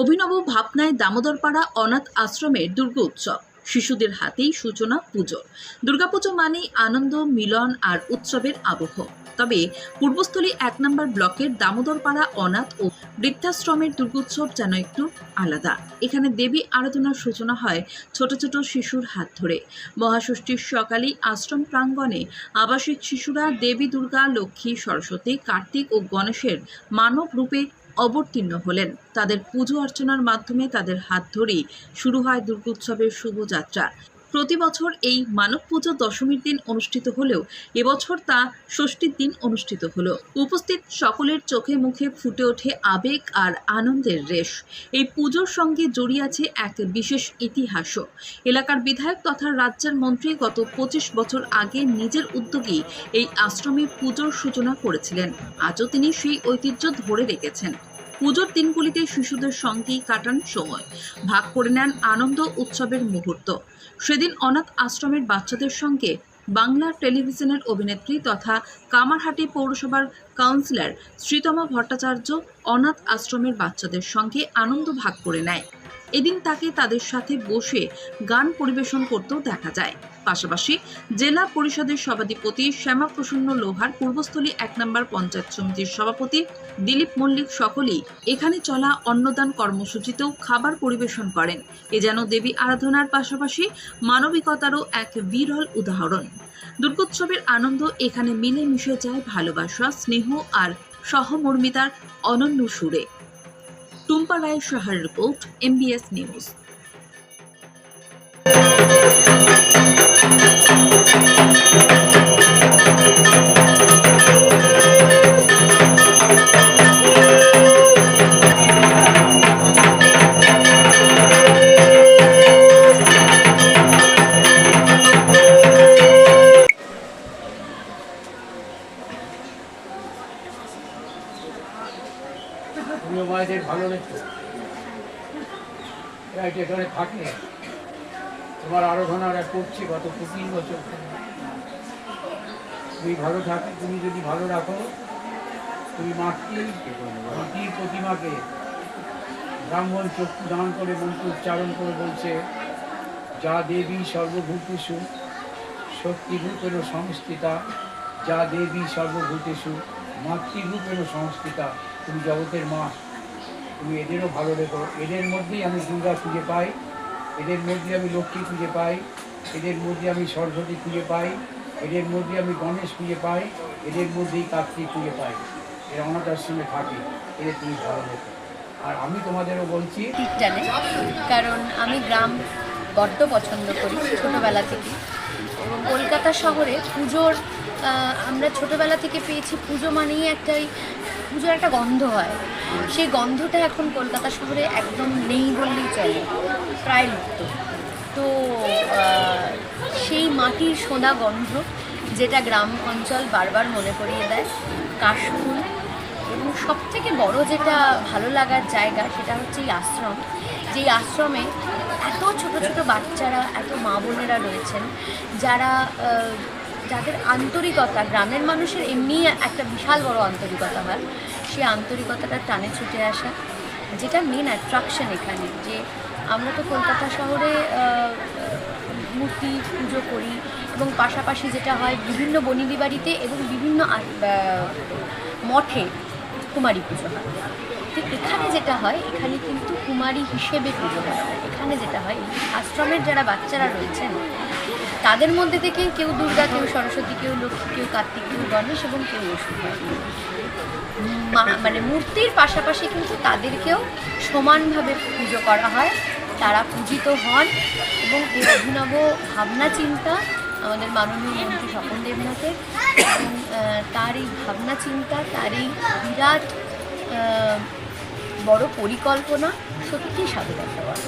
অভিনব ভাবনায় দামোদরপাড়া অনাথ আশ্রমের দুর্গা উৎসব। শিশুদের হাতেই সূচনা পুজোর দুর্গাপুজো মানেই আনন্দ, মিলন আর উৎসবের আবহ। তবে পূর্বস্থলী এক নম্বর ব্লকের দামোদরপাড়া অনাথ ও বৃদ্ধাশ্রমের দুর্গোৎসব যেন একটু আলাদা। এখানে দেবী আরাধনার সূচনা হয় ছোট ছোট শিশুর হাত ধরে। মহাষষ্ঠীর সকালেই আশ্রম প্রাঙ্গণে আবাসিক শিশুরা দেবী, দুর্গা, লক্ষ্মী, সরস্বতী, কার্তিক ও গণেশের মানব রূপে অবতীর্ণ হলেন। তাদের পুজো অর্চনার মাধ্যমে তাদের হাত ধরেই শুরু হয় দুর্গোৎসবের শুভযাত্রা প্রতি বছর এই মানব পুজো দশমীর দিন অনুষ্ঠিত হলেও এবছর তা ষষ্ঠীর দিন অনুষ্ঠিত হলো। উপস্থিত সকলের চোখে মুখে ফুটে ওঠে আবেগ আর আনন্দের রেশ। এই পুজোর সঙ্গে জড়িয়ে আছে এক বিশেষ ইতিহাসও। এলাকার বিধায়ক তথা রাজ্যের মন্ত্রী গত পঁচিশ বছর আগে নিজের উদ্যোগেই এই আশ্রমে পুজোর সূচনা করেছিলেন। আজও তিনি সেই ঐতিহ্য ধরে রেখেছেন। পুজোর দিনগুলিতে শিশুদের সঙ্গেই কাটান সময়। ভাগ করে নেন আনন্দ উৎসবের মুহূর্ত। সেদিন অনাথ আশ্রমের বাচ্চাদের সঙ্গে বাংলা টেলিভিশনের অভিনেত্রী তথা কামারহাটি পৌরসভার কাউন্সিলর শ্রীতমা ভট্টাচার্য অনাথ আশ্রমের বাচ্চাদের সঙ্গে আনন্দ ভাগ করে নেয়। এদিন তাকে তাদের সাথে বসে গান পরিবেশন করতেও দেখা যায়। পাশাপাশি জেলা পরিষদের সভাধিপতি শ্যামাপ্রসন্ন লোহার পূর্বস্থলী এক নম্বর পঞ্চায়েত সমিতির সভাপতি দিলীপ মল্লিক সকলেই এখানে চলা অন্নদান কর্মসূচিতেও খাবার পরিবেশন করেন। এ যেন দেবী আরাধনার পাশাপাশি মানবিকতারও এক বিরল উদাহরণ। দুর্গোৎসবের আনন্দ এখানে মিলে মিশে যায় ভালোবাসা, স্নেহ আর সহমর্মিতার অনন্য সুরে। টুম্পা রায় সাহার রিপোর্ট এমবিএস নিউজ মায়েদের ভালো রেখো এরা এখানে থাকে, তোমার আরাধনারা করছে গত পঁচিশ বছর তুমি ভালো থাকো, তুমি যদি ভালো রাখো, তুমি মাটি মাটির প্রতিমাকে ব্রাহ্মণ চক্ষু দান করে, মন্ত্র উচ্চারণ করে বলছে, যা দেবী সর্বভূতেষু শক্তিরূপেণ সংস্থিতা, যা দেবী সর্বভূতেষু মাতৃরূপেণ সংস্থিতা, তুমি জগতের মা তুমি এদেরও ভালো রেখো। এদের মধ্যেই আমি দুর্গা খুঁজে পাই, এদের মধ্যে আমি লক্ষ্মী খুঁজে পাই, এদের মধ্যে আমি সরস্বতী খুঁজে পাই, এদের মধ্যে আমি গণেশ খুঁজে পাই, এদের মধ্যেই কার্তিক খুঁজে পাই। এরা অনাথ আশ্রমে থাকে, এদের তুমি ভালো রেখো। আর আমি তোমাদেরও বলছি দিক টানে কারণ আমি গ্রাম বড্ড পছন্দ করি ছোটোবেলা থেকে। এবং কলকাতা শহরে পুজোর আমরা ছোটোবেলা থেকে পেয়েছি পুজো মানেই একটা ওই পুজোর একটা গন্ধ হয়। সেই গন্ধটা এখন কলকাতা শহরে একদম নেই বললেই চলে। প্রায় লুপ্ত। তো সেই মাটির সোনা গন্ধ যেটা গ্রাম অঞ্চল বারবার মনে করিয়ে দেয়, কাশফুল এবং সব থেকে বড় যেটা ভালো লাগার জায়গা সেটা হচ্ছে এই আশ্রম। যেই আশ্রমে এত ছোট ছোট বাচ্চারা, এত মা বোনেরা রয়েছেন, যারা যাদের আন্তরিকতা, গ্রামের মানুষের এমনি একটা বিশাল বড় আন্তরিকতা হয়, সেই আন্তরিকতাটা টানে ছুটে আসা, যেটা মেন অ্যাট্রাকশন এখানে। যে আমরা তো কলকাতা শহরে মূর্তি পুজো করি এবং পাশাপাশি যেটা হয়, বিভিন্ন বনিদি বাড়িতে এবং বিভিন্ন মঠে কুমারী পুজো হয়। তো এখানে যেটা হয়, এখানে কিন্তু কুমারী হিসেবে পুজো হয়। এখানে যেটা হয়, আশ্রমের যারা বাচ্চারা রয়েছেন তাদের মধ্যে থেকে কেউ দুর্গা, কেউ সরস্বতী, কেউ লক্ষ্মী, কেউ কার্তিক, কেউ গণেশ এবং কেউ অসুর। মানে মূর্তির পাশাপাশি কিন্তু তাদেরকেও সমানভাবে পুজো করা হয়। তারা পূজিত হন এবং এই অভিনব ভাবনা চিন্তা আমাদের মাননীয় মন্ত্রী স্বপন দেবনাথের এবং তার এই ভাবনা চিন্তা, তার এই বিরাট বড় পরিকল্পনা সত্যি সাধুবাদ দেওয়ার